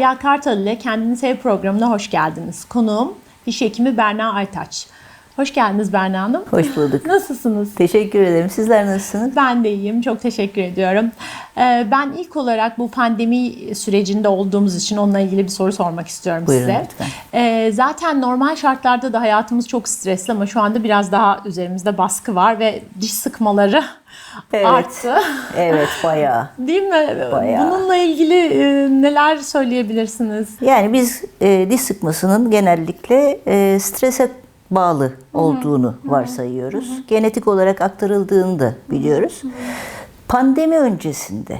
Derya Kartal ile Kendini Sev programına hoş geldiniz. Konuğum diş hekimi Berna Aytaç. Hoş geldiniz Berna Hanım. Hoş bulduk. Nasılsınız? Teşekkür ederim. Sizler nasılsınız? Ben de iyiyim. Çok teşekkür ediyorum. Ee, Ben ilk olarak bu pandemi sürecinde olduğumuz için onunla ilgili bir soru sormak istiyorum Buyurun size. lütfen. Ee, Zaten normal şartlarda da hayatımız çok stresli ama şu anda biraz daha üzerimizde baskı var ve diş sıkmaları Evet. arttı. Evet bayağı. Değil mi? Bayağı. Bununla ilgili e, neler söyleyebilirsiniz? Yani biz e, diş sıkmasının genellikle e, strese bağlı olduğunu varsayıyoruz. Genetik olarak aktarıldığını da biliyoruz. Pandemi öncesinde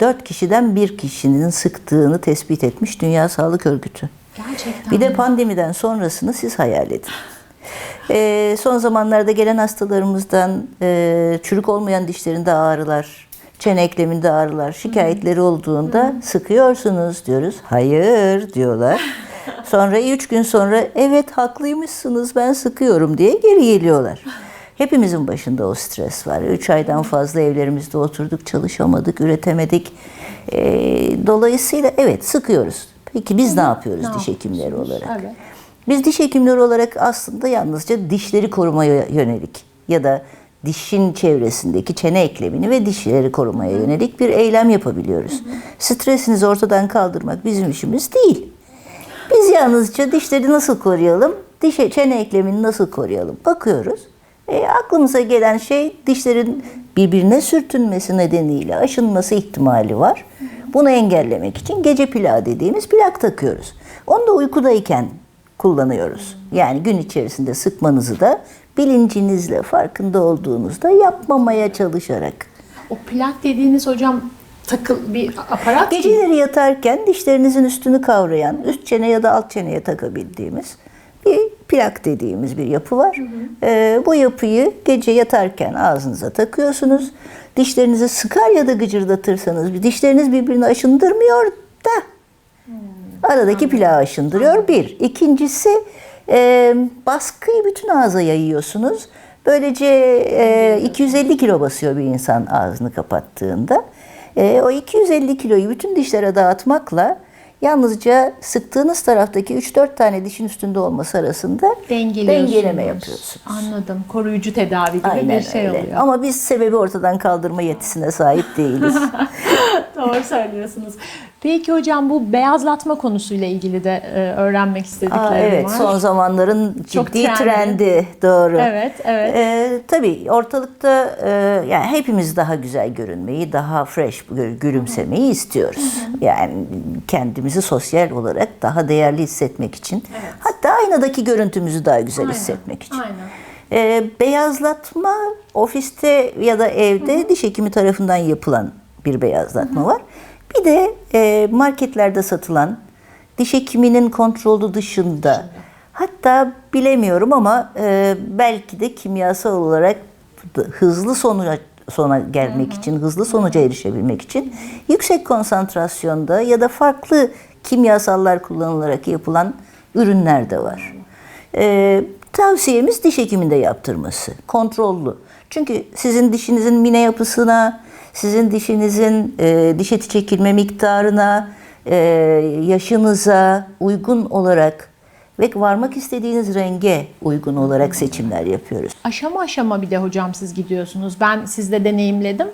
dört kişiden bir kişinin sıktığını tespit etmiş Dünya Sağlık Örgütü. Gerçekten. Bir de pandemiden sonrasını siz hayal edin. Ee, son zamanlarda gelen hastalarımızdan e, çürük olmayan dişlerinde ağrılar, çene ekleminde ağrılar şikayetleri olduğunda sıkıyorsunuz diyoruz. Hayır diyorlar. Sonra üç gün sonra evet haklıymışsınız ben sıkıyorum diye geri geliyorlar. Hepimizin başında o stres var. Üç aydan fazla evlerimizde oturduk, çalışamadık, üretemedik. Ee, dolayısıyla evet sıkıyoruz. Peki biz ne yapıyoruz Ne diş hekimleri olarak? Evet. Biz diş hekimleri olarak aslında yalnızca dişleri korumaya yönelik ya da dişin çevresindeki çene eklemini ve dişleri korumaya yönelik bir eylem yapabiliyoruz. Stresinizi ortadan kaldırmak bizim işimiz değil. Biz yalnızca dişleri nasıl koruyalım, diş çene eklemini nasıl koruyalım bakıyoruz. E, aklımıza gelen şey dişlerin birbirine sürtünmesi nedeniyle aşınması ihtimali var. Bunu engellemek için gece plağı dediğimiz plak takıyoruz. Onu da uykudayken kullanıyoruz. Yani gün içerisinde sıkmanızı da bilincinizle farkında olduğunuzda yapmamaya çalışarak. O plak dediğiniz hocam takıl bir aparat? Geceleri yatarken dişlerinizin üstünü kavrayan, üst çene ya da alt çeneye takabildiğimiz bir plak dediğimiz bir yapı var. Ee, bu yapıyı gece yatarken ağzınıza takıyorsunuz. Dişlerinizi sıkar ya da gıcırdatırsanız dişleriniz birbirini aşındırmıyor da aradaki plağı aşındırıyor bir. İkincisi e, baskıyı bütün ağza yayıyorsunuz. Böylece e, 250 kilo basıyor bir insan ağzını kapattığında. E, o 250 kiloyu bütün dişlere dağıtmakla yalnızca sıktığınız taraftaki 3-4 tane dişin üstünde olması arasında dengeleme yapıyorsunuz. Anladım. Koruyucu tedavi gibi Aynen bir şey öyle. oluyor. Ama biz sebebi ortadan kaldırma yetisine sahip değiliz. Doğru söylüyorsunuz. Peki hocam bu beyazlatma konusuyla ilgili de e, öğrenmek istediklerim Aa, evet, var. son zamanların Çok ciddi trendi. trendi. Doğru. Evet, evet. Ee, tabii ortalıkta e, yani hepimiz daha güzel görünmeyi, daha fresh gü- gülümsemeyi istiyoruz. Yani kendimizi sosyal olarak daha değerli hissetmek için. Hatta aynadaki görüntümüzü daha güzel Aynen, hissetmek için. Aynen. Ee, beyazlatma ofiste ya da evde diş hekimi tarafından yapılan bir beyazlatma var. Bir de e, marketlerde satılan diş hekiminin kontrolü dışında hatta bilemiyorum ama e, belki de kimyasal olarak hızlı sonuca sona gelmek için, hızlı sonuca erişebilmek için yüksek konsantrasyonda ya da farklı kimyasallar kullanılarak yapılan ürünler de var. Ee, tavsiyemiz diş hekiminde yaptırması. Kontrollü. Çünkü sizin dişinizin mine yapısına, sizin dişinizin e, diş eti çekilme miktarına, e, yaşınıza uygun olarak ve varmak istediğiniz renge uygun olarak seçimler yapıyoruz. Aşama aşama bir de hocam siz gidiyorsunuz. Ben sizde deneyimledim.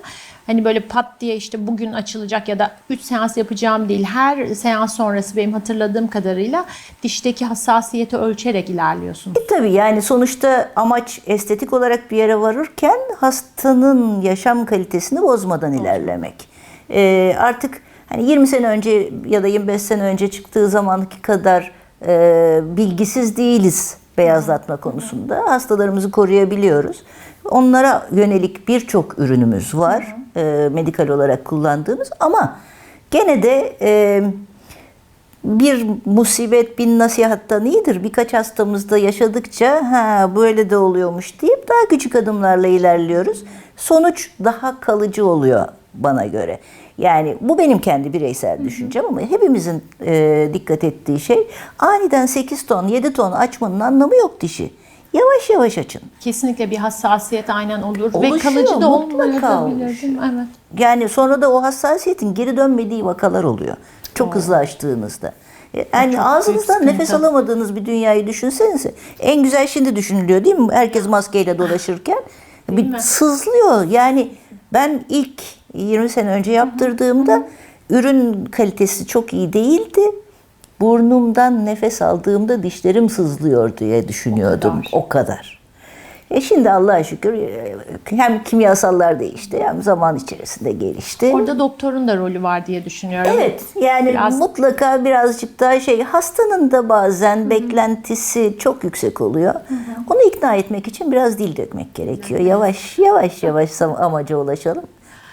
Hani böyle pat diye işte bugün açılacak ya da 3 seans yapacağım değil. Her seans sonrası benim hatırladığım kadarıyla dişteki hassasiyeti ölçerek ilerliyorsunuz. E tabii yani sonuçta amaç estetik olarak bir yere varırken hastanın yaşam kalitesini bozmadan ilerlemek. E, artık hani 20 sene önce ya da 25 sene önce çıktığı zamanki kadar e, bilgisiz değiliz beyazlatma konusunda. Hastalarımızı koruyabiliyoruz. Onlara yönelik birçok ürünümüz var. e, medikal olarak kullandığımız ama gene de e, bir musibet bin nasihattan iyidir. Birkaç hastamızda yaşadıkça ha böyle de oluyormuş deyip daha küçük adımlarla ilerliyoruz. Sonuç daha kalıcı oluyor bana göre. Yani bu benim kendi bireysel düşüncem ama hepimizin e, dikkat ettiği şey aniden 8 ton 7 ton açmanın anlamı yok dişi. Yavaş yavaş açın. Kesinlikle bir hassasiyet aynen olur ve Oluşuyor, kalıcı da olmuyor mutlaka da bilir, oluşuyor. değil mi? Evet. Yani sonra da o hassasiyetin geri dönmediği vakalar oluyor. Çok hızlı açtığınızda. Yani çok ağzınızdan nefes alamadığınız bir dünyayı düşünsenize. En güzel şimdi düşünülüyor değil mi? Herkes maskeyle dolaşırken. bir mi? sızlıyor. Yani ben ilk 20 sene önce yaptırdığımda ürün kalitesi çok iyi değildi. Burnumdan nefes aldığımda dişlerim sızlıyor diye düşünüyordum. O kadar. E şimdi Allah'a şükür e, hem kimyasallar değişti hem zaman içerisinde gelişti. Orada doktorun da rolü var diye düşünüyorum. Evet yani Biraz- mutlaka birazcık daha şey hastanın da bazen beklentisi çok yüksek oluyor. Onu ikna etmek için biraz dil dökmek gerekiyor. Yavaş yavaş yavaş sam- amaca ulaşalım.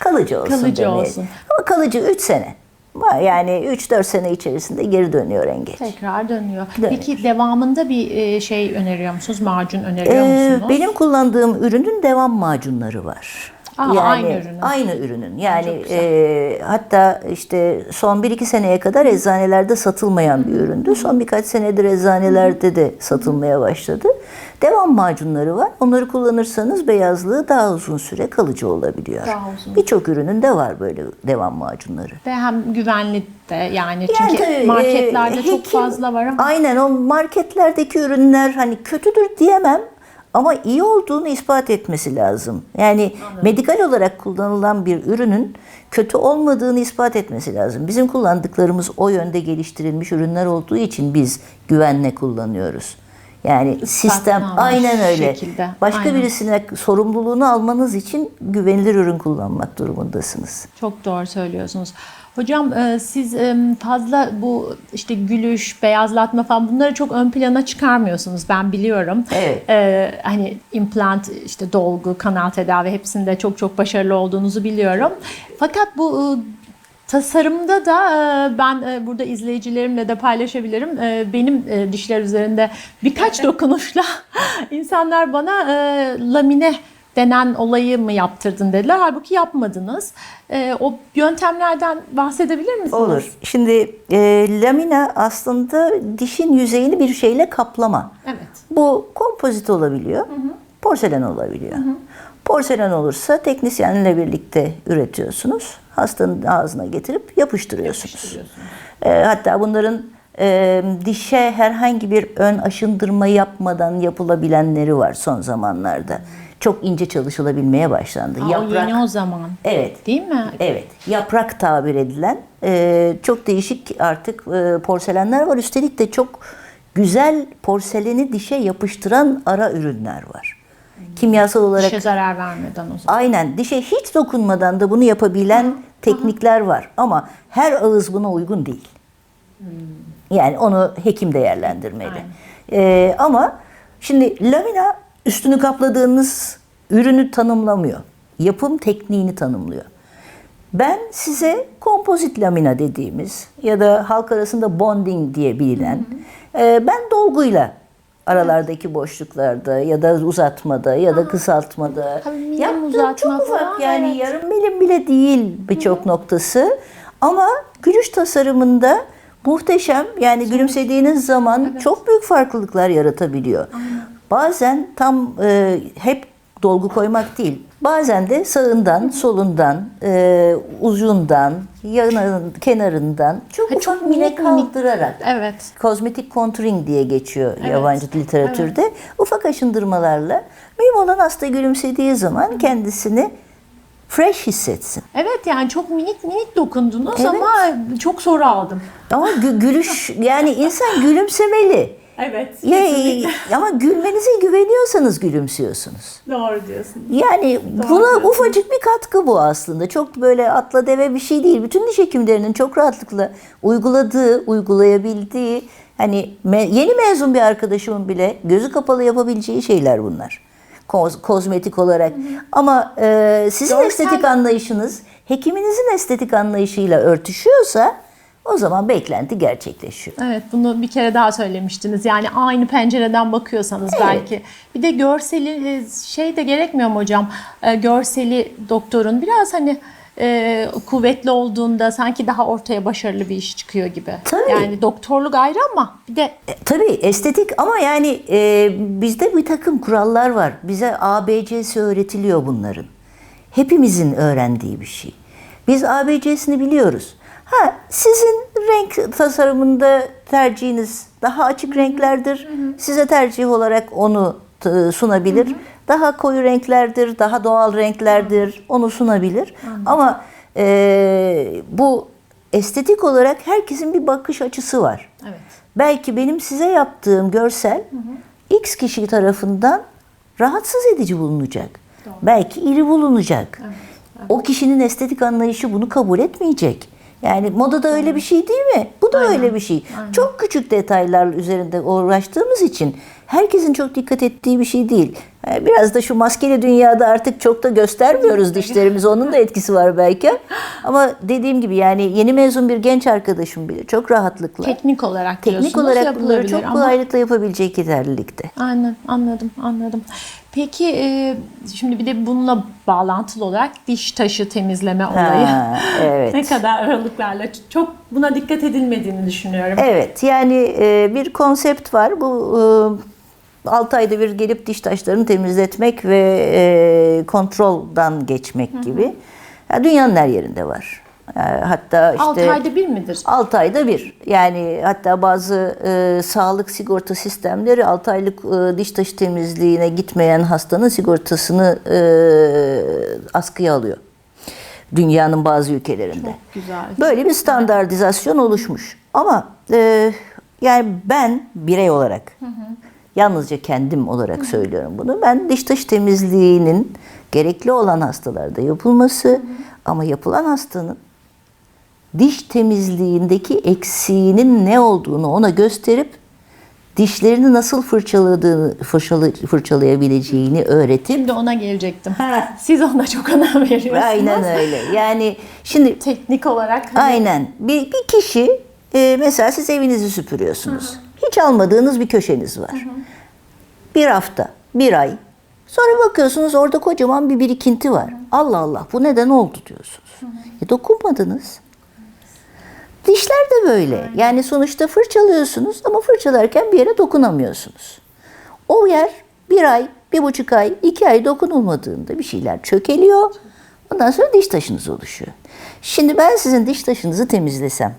Kalıcı olsun. Kalıcı demeyelim. olsun. Ama kalıcı 3 sene. Yani 3-4 sene içerisinde geri dönüyor en geç. Tekrar dönüyor. Dönüyor. Peki devamında bir e, şey öneriyor musunuz? Macun öneriyor Ee, musunuz? benim kullandığım ürünün devam macunları var. Aa, aynı ürünün. Aynı ürünün. Yani e, hatta işte son 1-2 seneye kadar eczanelerde satılmayan bir üründü. Son birkaç senedir eczanelerde de satılmaya başladı. Devam macunları var. Onları kullanırsanız beyazlığı daha uzun süre kalıcı olabiliyor. Daha uzun. Birçok ürünün de var böyle devam macunları. Ve hem güvenli de yani Yani çünkü tabii, marketlerde e, çok hekim- fazla var ama Aynen o marketlerdeki ürünler hani kötüdür diyemem ama iyi olduğunu ispat etmesi lazım. Yani medikal olarak kullanılan bir ürünün kötü olmadığını ispat etmesi lazım. Bizim kullandıklarımız o yönde geliştirilmiş ürünler olduğu için biz güvenle kullanıyoruz. Yani sistem almış aynen öyle. şekilde, Başka aynen. birisine sorumluluğunu almanız için güvenilir ürün kullanmak durumundasınız. çok doğru söylüyorsunuz. Hocam e, siz e, fazla bu işte gülüş, beyazlatma falan bunları çok ön plana çıkarmıyorsunuz ben biliyorum. Evet. E, hani implant, işte dolgu, kanal tedavi hepsinde çok çok başarılı olduğunuzu biliyorum. Fakat bu Tasarımda da ben burada izleyicilerimle de paylaşabilirim. Benim dişler üzerinde birkaç dokunuşla insanlar bana lamine denen olayı mı yaptırdın dediler. Halbuki yapmadınız. E, O yöntemlerden bahsedebilir misiniz? Olur. Şimdi e, lamina aslında dişin yüzeyini bir şeyle kaplama. Evet. Bu kompozit olabiliyor, porselen olabiliyor. Porselen olursa teknisyenle birlikte üretiyorsunuz. Hastanın ağzına getirip yapıştırıyorsunuz. E, hatta bunların e, dişe herhangi bir ön aşındırma yapmadan yapılabilenleri var son zamanlarda. Çok ince çalışılabilmeye başlandı. Aa, o yeni o zaman. Evet. Değil mi? Evet, yaprak tabir edilen e, çok değişik artık e, porselenler var. Üstelik de çok güzel porseleni dişe yapıştıran ara ürünler var. Kimyasal olarak Dişe zarar vermeden o zaman. aynen dişe hiç dokunmadan da bunu yapabilen teknikler var. Ama her ağız buna uygun değil. Yani onu hekim değerlendirmeli. E, ama şimdi lamina üstünü kapladığınız ürünü tanımlamıyor. Yapım tekniğini tanımlıyor. Ben size kompozit lamina dediğimiz ya da halk arasında bonding diye bilinen e, ben dolguyla aralardaki boşluklarda ya da uzatmada ya da kısaltmada yaptığım çok ufak falan, yani evet. yarım milim bile değil birçok noktası ama gülüş tasarımında muhteşem yani gülümsediğiniz zaman çok büyük farklılıklar yaratabiliyor. Bazen tam e, hep dolgu koymak değil. Bazen de sağından, solundan, e, ucundan, yanın, kenarından çok Ha, ufak çok minik. kaldırarak. Evet. Kozmetik contouring diye geçiyor yabancı literatürde. Ufak aşındırmalarla mühim olan hasta gülümsediği zaman kendisini fresh hissetsin. Evet yani çok minik minik dokundunuz Evet. ama çok soru aldım. Ama gü- gülüş yani insan gülümsemeli. Evet. Ya, ama gülmenize güveniyorsanız gülümsüyorsunuz. Doğru diyorsun. Yani buna ufacık bir katkı bu aslında. Çok böyle atla deve bir şey değil. Bütün diş hekimlerinin çok rahatlıkla uyguladığı, uygulayabildiği hani me- yeni mezun bir arkadaşımın bile gözü kapalı yapabileceği şeyler bunlar. Koz- kozmetik olarak. Ama e, sizin Görsel- estetik anlayışınız hekiminizin estetik anlayışıyla örtüşüyorsa o zaman beklenti gerçekleşiyor. Evet bunu bir kere daha söylemiştiniz. Yani aynı pencereden bakıyorsanız belki. Bir de görseli e, şey de gerekmiyor mu hocam? E, görseli doktorun biraz hani e, kuvvetli olduğunda sanki daha ortaya başarılı bir iş çıkıyor gibi. Tabii. Yani doktorluk ayrı ama bir de E, Tabii estetik ama yani e, bizde bir takım kurallar var. Bize ABC'si öğretiliyor bunların. Hepimizin öğrendiği bir şey. Biz ABC'sini biliyoruz. Ha, sizin renk tasarımında tercihiniz daha açık renklerdir. Size tercih olarak onu sunabilir. Daha koyu renklerdir, daha doğal renklerdir. Onu sunabilir. Ama e, bu estetik olarak herkesin bir bakış açısı var. Evet. Belki benim size yaptığım görsel X kişi tarafından rahatsız edici bulunacak. Belki iri bulunacak. O kişinin estetik anlayışı bunu kabul etmeyecek. Yani modada öyle bir şey değil mi? Bu da öyle bir şey. Çok küçük detaylar üzerinde uğraştığımız için herkesin çok dikkat ettiği bir şey değil. Yani Biraz da şu maskeli dünyada artık çok da göstermiyoruz dişlerimizi. Onun da etkisi var belki. Ama dediğim gibi yani yeni mezun bir genç arkadaşım bile çok rahatlıkla Teknik olarak Teknik olarak bunları çok ama- kolaylıkla yapabilecek yeterlilikte. Aynen anladım anladım. Peki e, şimdi bir de bununla bağlantılı olarak diş taşı temizleme olayı. Ha, evet. ne kadar aralıklarla çok buna dikkat edilmediğini düşünüyorum. Evet yani e, bir konsept var. Bu e, 6 ayda bir gelip diş taşlarını temizletmek ve e, kontroldan geçmek gibi. Ya, dünyanın her yerinde var. E, hatta işte 6 ayda bir midir? 6 ayda bir. Yani hatta bazı e, sağlık sigorta sistemleri 6 aylık e, diş taşı temizliğine gitmeyen hastanın sigortasını e, askıya alıyor. Dünyanın bazı ülkelerinde. Güzel. Böyle bir standartizasyon oluşmuş. Ama e, yani ben birey olarak yalnızca kendim olarak söylüyorum bunu. Ben diş taşı temizliğinin gerekli olan hastalarda yapılması ama yapılan hastanın diş temizliğindeki eksiğinin ne olduğunu ona gösterip dişlerini nasıl fırçaladığını fırçalı, fırçalayabileceğini öğretip Şimdi ona gelecektim. Siz ona çok önem veriyorsunuz. aynen öyle. Yani şimdi Teknik olarak hani Aynen. Bir, bir kişi e, mesela siz evinizi süpürüyorsunuz. Hiç almadığınız bir köşeniz var. Bir hafta, bir ay. Sonra bakıyorsunuz orada kocaman bir birikinti var. Allah Allah bu neden oldu diyorsunuz. E, dokunmadınız. Dişler de böyle. Yani sonuçta fırçalıyorsunuz ama fırçalarken bir yere dokunamıyorsunuz. O yer bir ay, bir buçuk ay, iki ay dokunulmadığında bir şeyler çökeliyor. Ondan sonra diş taşınız oluşuyor. Şimdi ben sizin diş taşınızı temizlesem,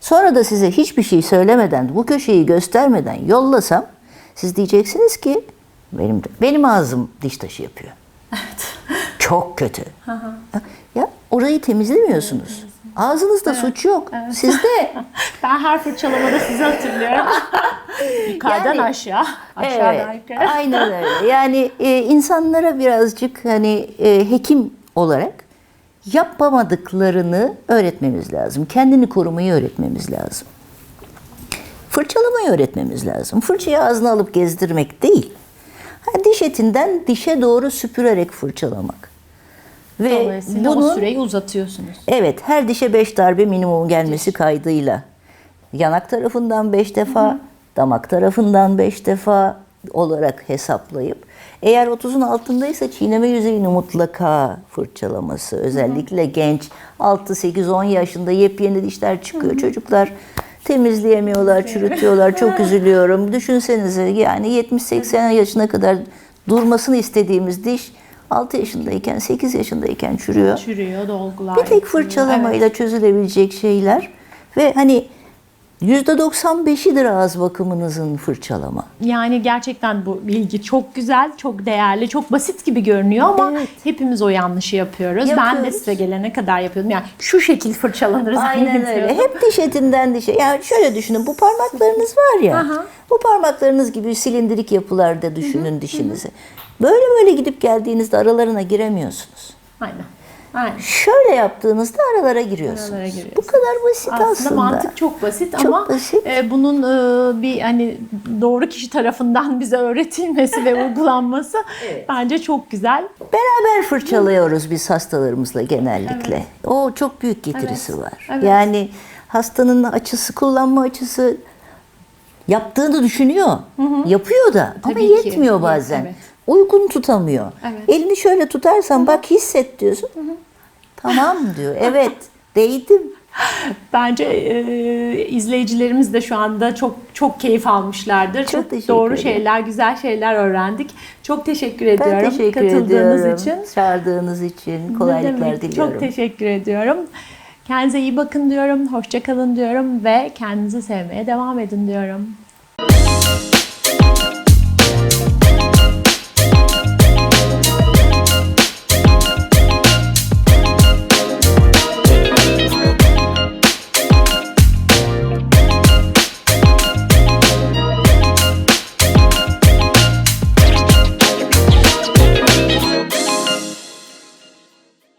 sonra da size hiçbir şey söylemeden, bu köşeyi göstermeden yollasam, siz diyeceksiniz ki benim benim ağzım diş taşı yapıyor. Çok kötü. Ya orayı temizlemiyorsunuz. Ağzınızda suç yok. Sizde. ben her fırçalamada sizi hatırlıyorum. Yukarıdan Yani- aşağı, aşağıdan Evet, yukarı. aynen öyle. Yani e, insanlara birazcık hani e, hekim olarak yapamadıklarını öğretmemiz lazım. Kendini korumayı öğretmemiz lazım. Fırçalamayı öğretmemiz lazım. Fırçayı ağzına alıp gezdirmek değil. Ha, diş etinden dişe doğru süpürerek fırçalamak. Ve Dolayısıyla o bunun süreyi uzatıyorsunuz. Evet, her dişe 5 darbe minimum gelmesi kaydıyla. Yanak tarafından 5 defa, damak tarafından 5 defa olarak hesaplayıp eğer 30'un altındaysa çiğneme yüzeyini mutlaka fırçalaması. Özellikle genç 6 8 10 yaşında yepyeni dişler çıkıyor. Çocuklar temizleyemiyorlar, çürütüyorlar. Çok üzülüyorum. Düşünsenize yani 70 80 yaşına kadar durmasını istediğimiz diş 6 yaşındayken, 8 yaşındayken çürüyor. Çürüyor, dolgular. Bir tek fırçalamayla Evet. çözülebilecek şeyler ve hani %95'idir ağız bakımınızın fırçalama. Yani gerçekten bu bilgi çok güzel, çok değerli, çok basit gibi görünüyor ama Evet. hepimiz o yanlışı yapıyoruz. Ben de Yapıyoruz. size gelene kadar yapıyordum. Yani şu şekil fırçalanır Aynen öyle. Hep diş etinden dişe. Yani şöyle düşünün bu parmaklarınız var ya. Aha. Bu parmaklarınız gibi silindirik yapılarda düşünün dişinizi. Böyle böyle gidip geldiğinizde aralarına giremiyorsunuz. Aynen. Aynen. Şöyle yaptığınızda aralara giriyorsunuz. Aralara giriyorsunuz. Bu kadar basit aslında. Aslında mantık çok basit Çok ama basit. e, bunun e, bir hani doğru kişi tarafından bize öğretilmesi ve uygulanması bence çok güzel. Beraber fırçalıyoruz biz hastalarımızla genellikle. O çok büyük getirisi Evet, var. evet. Yani hastanın açısı, kullanma açısı yaptığını düşünüyor. Yapıyor da ama Tabii ki. yetmiyor bazen. Evet. Uygun tutamıyor. Evet. Elini şöyle tutarsan bak hisset diyorsun. Tamam diyor. Evet değdim. Bence e, izleyicilerimiz de şu anda çok çok keyif almışlardır. Çok, teşekkür doğru ederim. şeyler, güzel şeyler öğrendik. Çok teşekkür Ben ediyorum teşekkür katıldığınız ediyorum. için. Çağırdığınız için kolaylıklar diliyorum. Çok teşekkür ediyorum. Kendinize iyi bakın diyorum. Hoşça kalın diyorum ve kendinizi sevmeye devam edin diyorum.